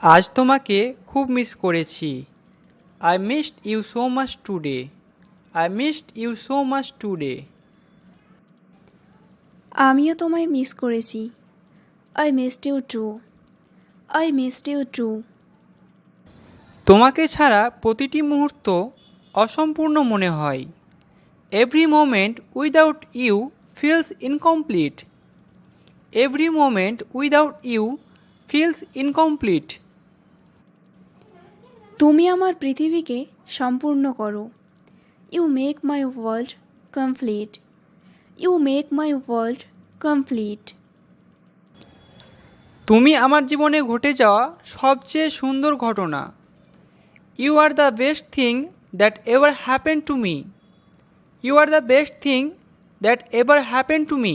আজ তোমাকে খুব মিস করেছি। I missed you so much today I missed you so much today আমিও তোমায় মিস করেছি। I missed you too I missed you too তোমাকে ছাড়া প্রতিটি মুহূর্ত অসম্পূর্ণ মনে হয়। Every moment without you feels incomplete every moment without you feels incomplete তুমি আমার পৃথিবীকে সম্পূর্ণ করো। You make my world complete you make my world complete তুমি আমার জীবনে ঘটে যাওয়া সবচেয়ে সুন্দর ঘটনা। You are the best thing that ever happen to me you are the best thing that ever happen to me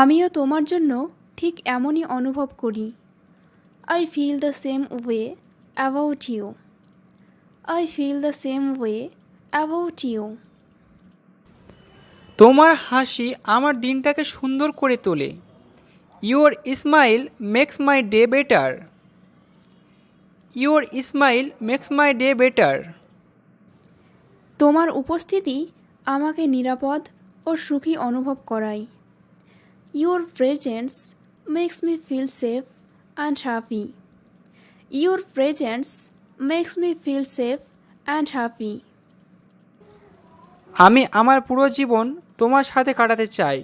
আমিও তোমার জন্য ঠিক এমনই অনুভব করি। I feel the same way about you I feel the same way about you তোমার হাসি আমার দিনটাকে সুন্দর করে তোলে। Your smile makes my day better your smile makes my day better তোমার উপস্থিতি আমাকে নিরাপদ ও সুখী অনুভব করায়। Your presence makes me feel safe and happy your presence makes me feel safe and happy আমি আমার পুরো জীবন তোমার সাথে কাটাতে চাই।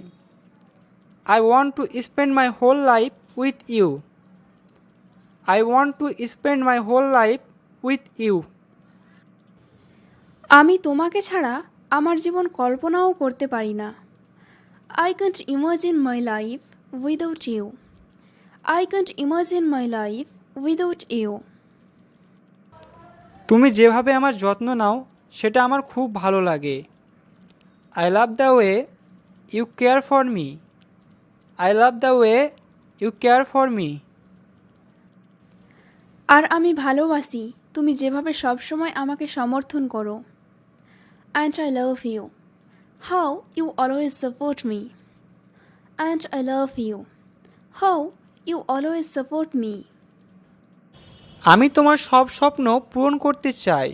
I want to spend my whole life with you I want to spend my whole life with you আমি তোমাকে ছাড়া আমার জীবন কল্পনাও করতে পারি না। I can't imagine my life without you I can't imagine my life without you তুমি যেভাবে আমার যত্ন নাও সেটা আমার খুব ভালো লাগে। I love the way you care for me I love the way you care for me আর আমি ভালোবাসি তুমি যেভাবে সবসময় আমাকে সমর্থন করো। And I love you how you always support me and I love you how you always support me আমি তোমার সব স্বপ্ন পূরণ করতে চাই।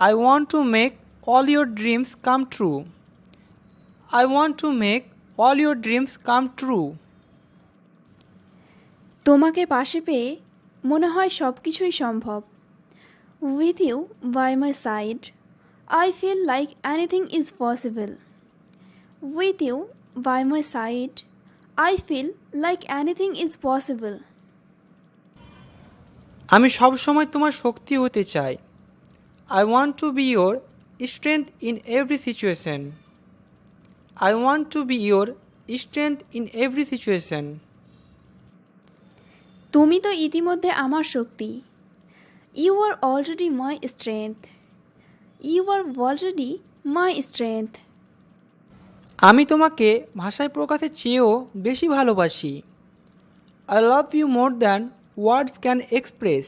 I want to make all your dreams come true I want to make all your dreams come true তোমাকে পাশে পেয়ে মনে হয় সব কিছুই সম্ভব। With you by my side I feel like anything is possible with you by my side I feel like anything is possible আমি সব সময় তোমার শক্তি হতে চাই। I want to be your strength in every situation I want to be your strength in every situation তুমি তো ইতিমধ্যে আমার শক্তি। You are already my strength you are already my strength আমি তোমাকে ভাষায় প্রকাশের চেয়েও বেশি ভালোবাসি। I love you more than words can express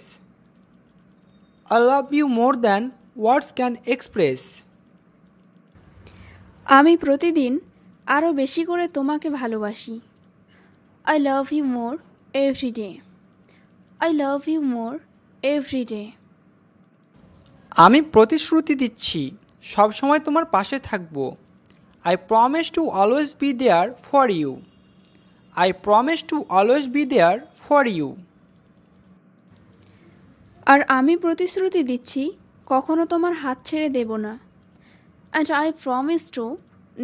I love you more than words can express আমি প্রতিদিন আরও বেশি করে তোমাকে ভালোবাসি। I love you more every day I love you more every day আমি প্রতিশ্রুতি দিচ্ছি সবসময় তোমার পাশে থাকব। I promise to always be there for you I promise to always be there for you আর আমি প্রতিশ্রুতি দিচ্ছি কখনো তোমার হাত ছেড়ে দেব না। And I promise to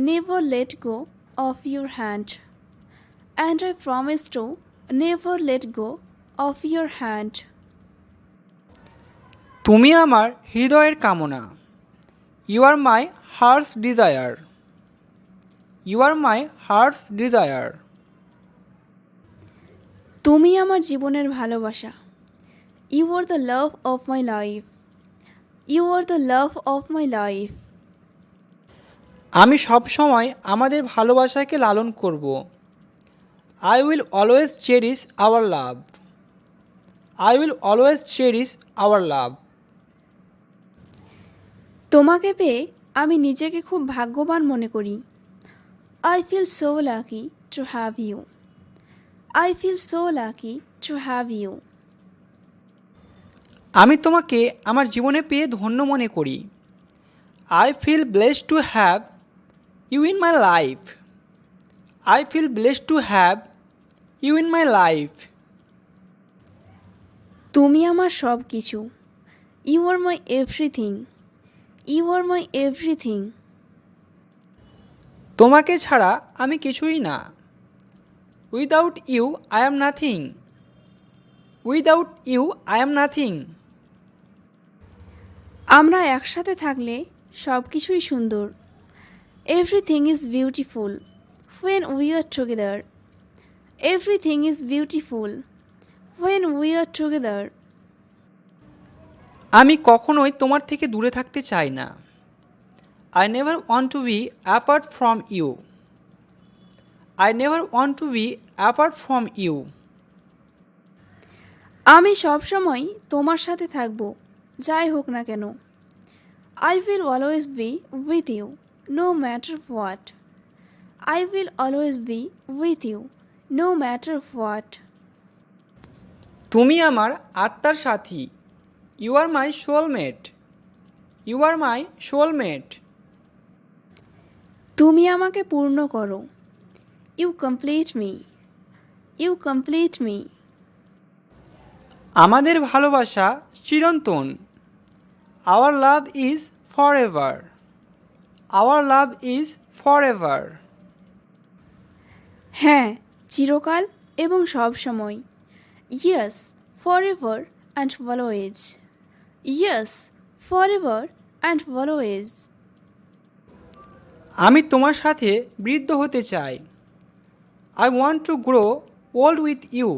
never let go of your hand and I promise to never let go of your hand তুমি আমার হৃদয়ের কামনা। You are my heart's desire you are my heart's desire তুমি আমার জীবনের ভালোবাসা। You are the love of my life you are the love of my life আমি সবসময় আমাদের ভালোবাসাকে লালন করব। I will always cherish our love I will always cherish our love তোমাকে পেয়ে আমি নিজেকে খুব ভাগ্যবান মনে করি। I feel so lucky to have you I feel so lucky to have you. আমি তোমাকে আমার জীবনে পেয়ে ধন্য মনে করি। I feel blessed to have you in my life I feel blessed to have you in my life তুমি আমার সব কিছু you are my everything you are my everything তোমাকে ছাড়া আমি কিছুই না। Without you I am nothing without you I am nothing আমরা একসাথে থাকলে সব কিছুই সুন্দর। Everything is beautiful when we are together everything is beautiful when we are together আমি কখনোই তোমার থেকে দূরে থাকতে চাই না। I never want to be apart from you I never want to be apart from you আমি সবসময় তোমার সাথে থাকব যাই হোক না কেন। I will always be with you no matter what I will always be with you no matter what তুমি আমার আত্মার সাথী। You are my soulmate you are my soulmate তুমি আমাকে পূর্ণ করো। You complete me you complete me আমাদের ভালোবাসা চিরন্তন। Our love is forever our love is forever হ্যাঁ চিরকাল এবং সব সময়। Yes forever and always yes forever and always আমি তোমার সাথে বৃদ্ধ হতে চাই। I want to grow old with you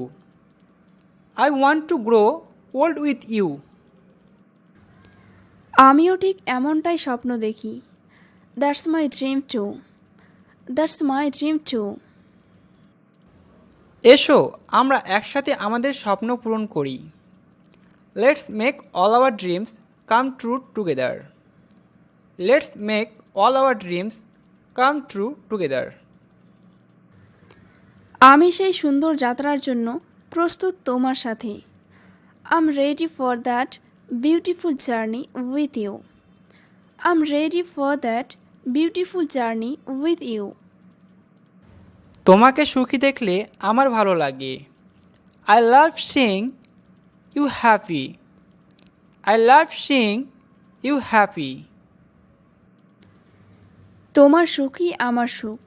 I want to grow old with you আমিও ঠিক এমনটাই স্বপ্ন দেখি। That's my dream too that's my dream too এসো আমরা একসাথে আমাদের স্বপ্ন পূরণ করি। Let's make all our dreams come true together let's make all our dreams come true together. আমি সেই সুন্দর যাত্রার জন্য প্রস্তুত তোমার সাথে। Am ready for that beautiful journey with you am ready for that beautiful journey with you তোমাকে সুখী দেখলে আমার ভালো লাগে। I love seeing you happy I love seeing you happy তোমার সুখই আমার সুখ।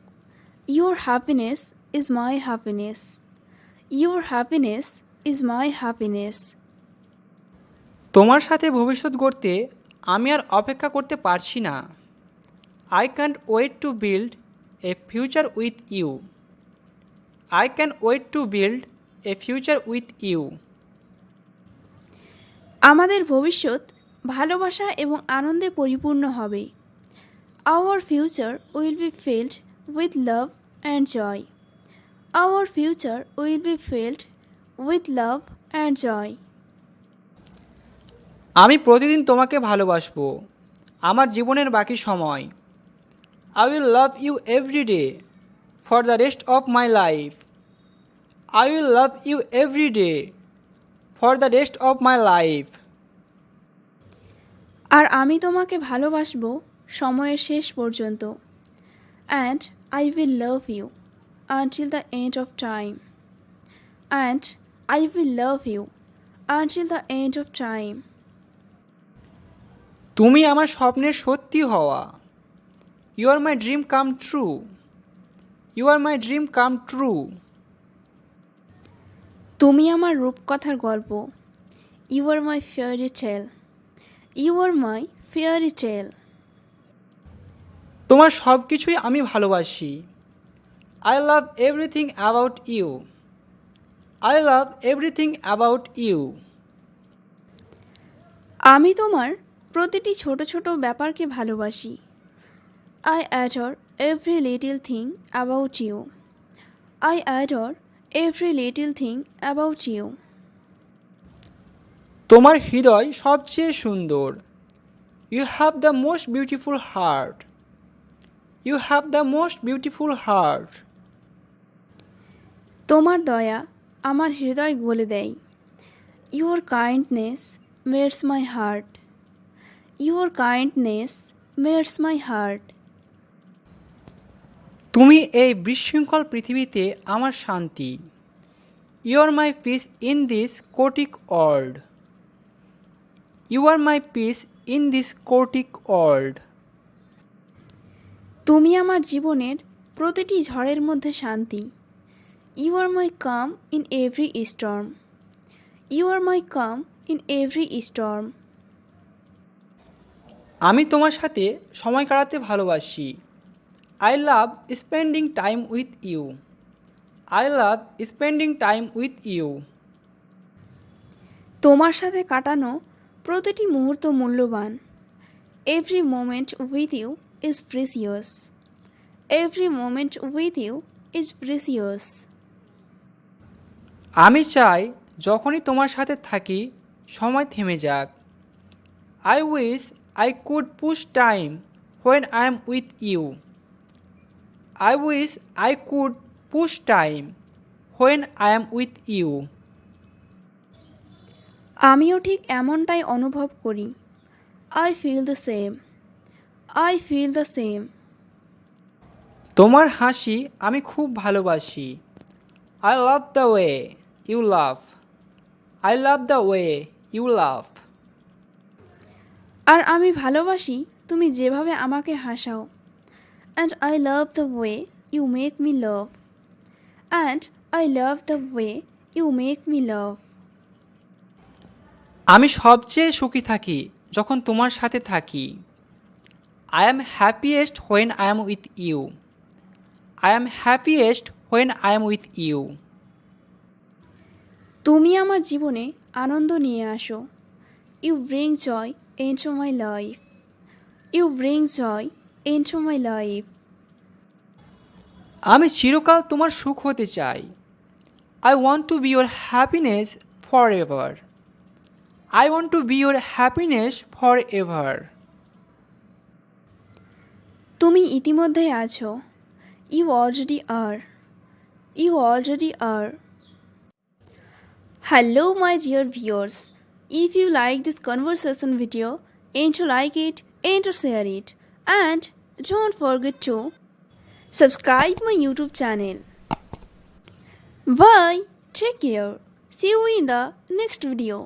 Your happiness is my happiness your happiness is my happiness তোমার সাথে ভবিষ্যৎ গড়তে আমি আর অপেক্ষা করতে পারছি না। I can't wait to build a future with you I can wait to build a future with you আমাদের ভবিষ্যৎ ভালোবাসা এবং আনন্দে পরিপূর্ণ হবে। Our future will be filled with love and joy our future will be filled with love and joy আমি প্রতিদিন তোমাকে ভালোবাসবো। আমার জীবনের বাকি সময়। I will love you every day for the rest of my life I will love you every day for the rest of my life আর আমি তোমাকে ভালোবাসবো সময়ের শেষ পর্যন্ত। And I will love you until the end of time and I will love you until the end of time তুমি আমার স্বপ্নের সত্যি হওয়া। You are my dream come true you are my dream come true তুমি আমার রূপকথার গল্প। You are my fairy tale you are my fairy tale তোমার সব কিছুই আমি ভালোবাসি। I love everything about you I love everything about you আমি তোমার প্রতিটি ছোট ছোট ব্যাপারকে ভালোবাসি। I adore every little thing about you I adore every little thing about you তোমার হৃদয় সবচেয়ে সুন্দর। You have the most beautiful heart you have the most beautiful heart তোমার দয়া আমার হৃদয় গলে দেয়। Your kindness melts my heart your kindness melts my heart তুমি এই বিশৃঙ্খল পৃথিবীতে আমার শান্তি। You are my peace in this chaotic world you are my peace in this chaotic world তুমি আমার জীবনের প্রতিটি ঝড়ের মধ্যে শান্তি। You are my calm in every storm you are my calm in every storm আমি তোমার সাথে সময় কাটাতে ভালোবাসি। I love spending time with you I love spending time with you তোমার সাথে কাটানো প্রতিটি মুহূর্ত মূল্যবান। Every moment with you is precious every moment with you is precious আমি চাই যখনই তোমার সাথে থাকি সময় থেমে যাক। I wish I could push time when I am with you I wish I could push time when I am with you আমিও ঠিক এমনটাই অনুভব করি। I feel the same I feel the same তোমার হাসি আমি খুব ভালোবাসি। I love the way you love I love the way you love আর আমি ভালোবাসি তুমি যেভাবে আমাকে হাসাও। And I love the way you make me love and I love the way you make me love আমি সবচেয়ে সুখী থাকি যখন তোমার সাথে থাকি। I am happiest when I am with you I am happiest when I am with you তুমি আমার জীবনে আনন্দ নিয়ে আসো। You bring joy into my life you bring joy into my life আমি চিরকাল তোমার সুখ হতে চাই। I want to be your happiness forever I want to be your happiness forever তুমি ইতিমধ্যেই আছো you already are you already are hello my dear viewers if you like this conversation video and to like it and to share it and don't forget to subscribe my youtube channel bye take care see you in the next video